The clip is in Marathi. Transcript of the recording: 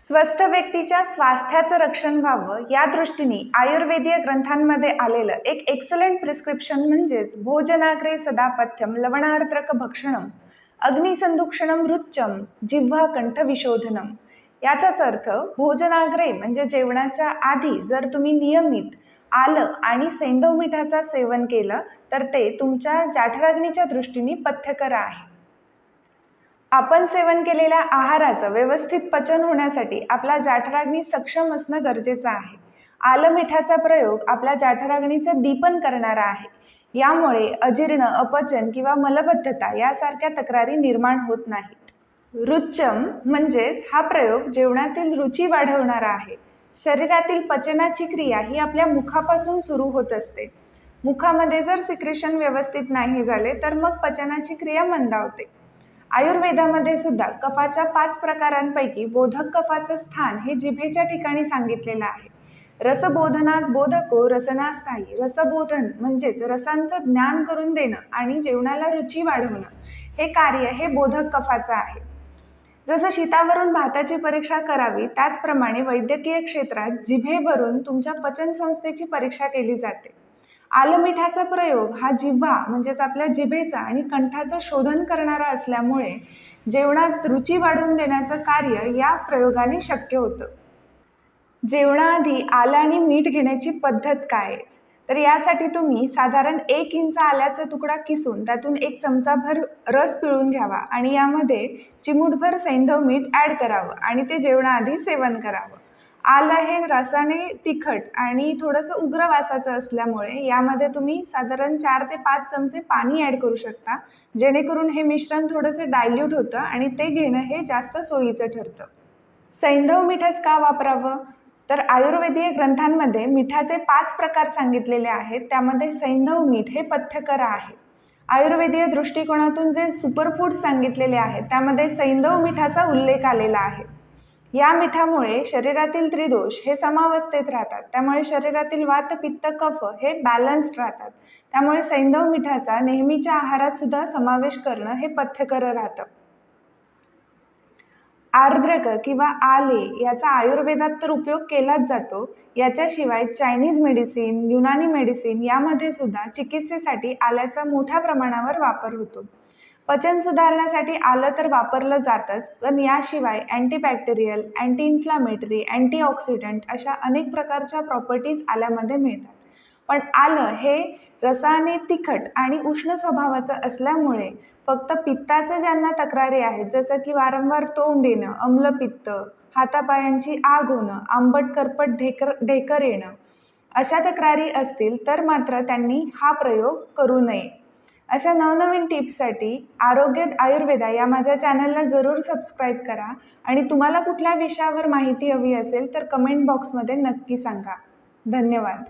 स्वस्थ व्यक्तीच्या स्वास्थ्याचं रक्षण व्हावं या दृष्टीने आयुर्वेदीय ग्रंथांमध्ये आलेलं एक एक्सलंट प्रिस्क्रिप्शन म्हणजेच भोजनाग्रे सदापथ्यम लवणार्द्रक भक्षणम अग्निसंदुक्षणम रुच्चम जिव्हा कंठ विशोधनम याचाच अर्थ भोजनाग्रे म्हणजे जेवणाच्या आधी जर तुम्ही नियमित आलं आणि सेंधव मिठाचा सेवन केलं तर ते तुमच्या जाठराग्नीच्या दृष्टीने पथ्यकर आहे. आपण सेवन केलेल्या आहाराचं व्यवस्थित पचन होण्यासाठी आपला जाठराग्नी सक्षम असणं गरजेचं आहे. आलं मिठाचा प्रयोग आपल्या जाठराग्नीचं दीपन करणारा आहे. यामुळे अजीर्ण अपचन किंवा मलबद्धता यासारख्या तक्रारी निर्माण होत नाहीत. रुच्चम म्हणजेच हा प्रयोग जेवणातील रुची वाढवणारा आहे. शरीरातील पचनाची क्रिया ही आपल्या मुखापासून सुरू होत असते. मुखामध्ये जर सिक्रेशन व्यवस्थित नाही झाले तर मग पचनाची क्रिया मंदावते. आयुर्वेदामध्ये सुद्धा कफाच्या पाच प्रकारांपैकी बोधक कफाचं स्थान हे जिभेच्या ठिकाणी सांगितलेलं आहे. रसबोधनात बोधको रसनास्थायी. रसबोधन म्हणजेच रसांचं ज्ञान करून देणं आणि जेवणाला रुची वाढवणं हे कार्य हे बोधक कफाचं आहे. जसं शीतावरून भाताची परीक्षा करावी त्याचप्रमाणे वैद्यकीय क्षेत्रात जिभेवरून तुमच्या पचनसंस्थेची परीक्षा केली जाते. आलमिठाचा प्रयोग हा जिव्हा म्हणजेच आपल्या जिभेचा आणि कंठाचं शोधन करणारा असल्यामुळे जेवणात रुची वाढवून देण्याचं कार्य या प्रयोगाने शक्य होतं जेवणाआधी आलं आणि मीठ घेण्याची पद्धत काय आहे? तर यासाठी तुम्ही साधारण एक इंच आल्याचा तुकडा किसून त्यातून एक चमचाभर रस पिळून घ्यावा आणि यामध्ये चिमूटभर सैंधव मीठ ॲड करावं आणि ते जेवणाआधी सेवन करावं आलं हे रसाने तिखट आणि थोडंसं उग्र वासाचं असल्यामुळे यामध्ये तुम्ही साधारण चार ते पाच चमचे पाणी ॲड करू शकता. जेणेकरून हे मिश्रण थोडंसं डायल्यूट होतं आणि ते घेणं हे जास्त सोयीचं ठरतं. सैंधव मिठच का वापरावं? तर आयुर्वेदीय ग्रंथांमध्ये मिठाचे पाच प्रकार सांगितलेले आहेत. त्यामध्ये सैंधव मीठ हे पथ्यकर आहे. आयुर्वेदीय दृष्टिकोनातून जे सुपरफूड सांगितलेले आहेत त्यामध्ये सैंधव मिठाचा उल्लेख आलेला आहे. या मिठामुळे शरीरातील त्रिदोष हे समावस्थेत राहतात. त्यामुळे शरीरातील वात पित्त कफ हे बॅलन्स्ड राहतात. त्यामुळे सैंधव मिठाचा नेहमीच्या आहारात सुद्धा समावेश करणं हे पथ्यकर राहतं. आर्द्रक किंवा आले याचा आयुर्वेदात तर उपयोग केलाच जातो. याच्याशिवाय चायनीज मेडिसिन युनानी मेडिसिन यामध्ये सुद्धा चिकित्सेसाठी आल्याचा मोठ्या प्रमाणावर वापर होतो. पचन सुधारण्यासाठी आलं तर वापरलं जातंच पण याशिवाय अँटीबॅक्टेरियल अँटी इन्फ्लामेटरी अँटीऑक्सिडंट अशा अनेक प्रकारच्या प्रॉपर्टीज आल्यामध्ये मिळतात. पण आलं हे रसाने तिखट आणि उष्ण स्वभावाचं असल्यामुळे फक्त पित्ताचं ज्यांना तक्रारी आहेत जसं की वारंवार तोंड येणं अम्लपित्त हातापायांची आग होणं आंबट करपट ढेकर ढेकर येणं अशा तक्रारी असतील तर मात्र त्यांनी हा प्रयोग करू नये. अशा नवनवीन टिप्ससाठी आरोग्य आयुर्वेदा या माझ्या चॅनलला जरूर सबस्क्राईब करा. आणि तुम्हाला कुठल्या विषयावर माहिती हवी असेल तर कमेंट बॉक्समध्ये नक्की सांगा. धन्यवाद.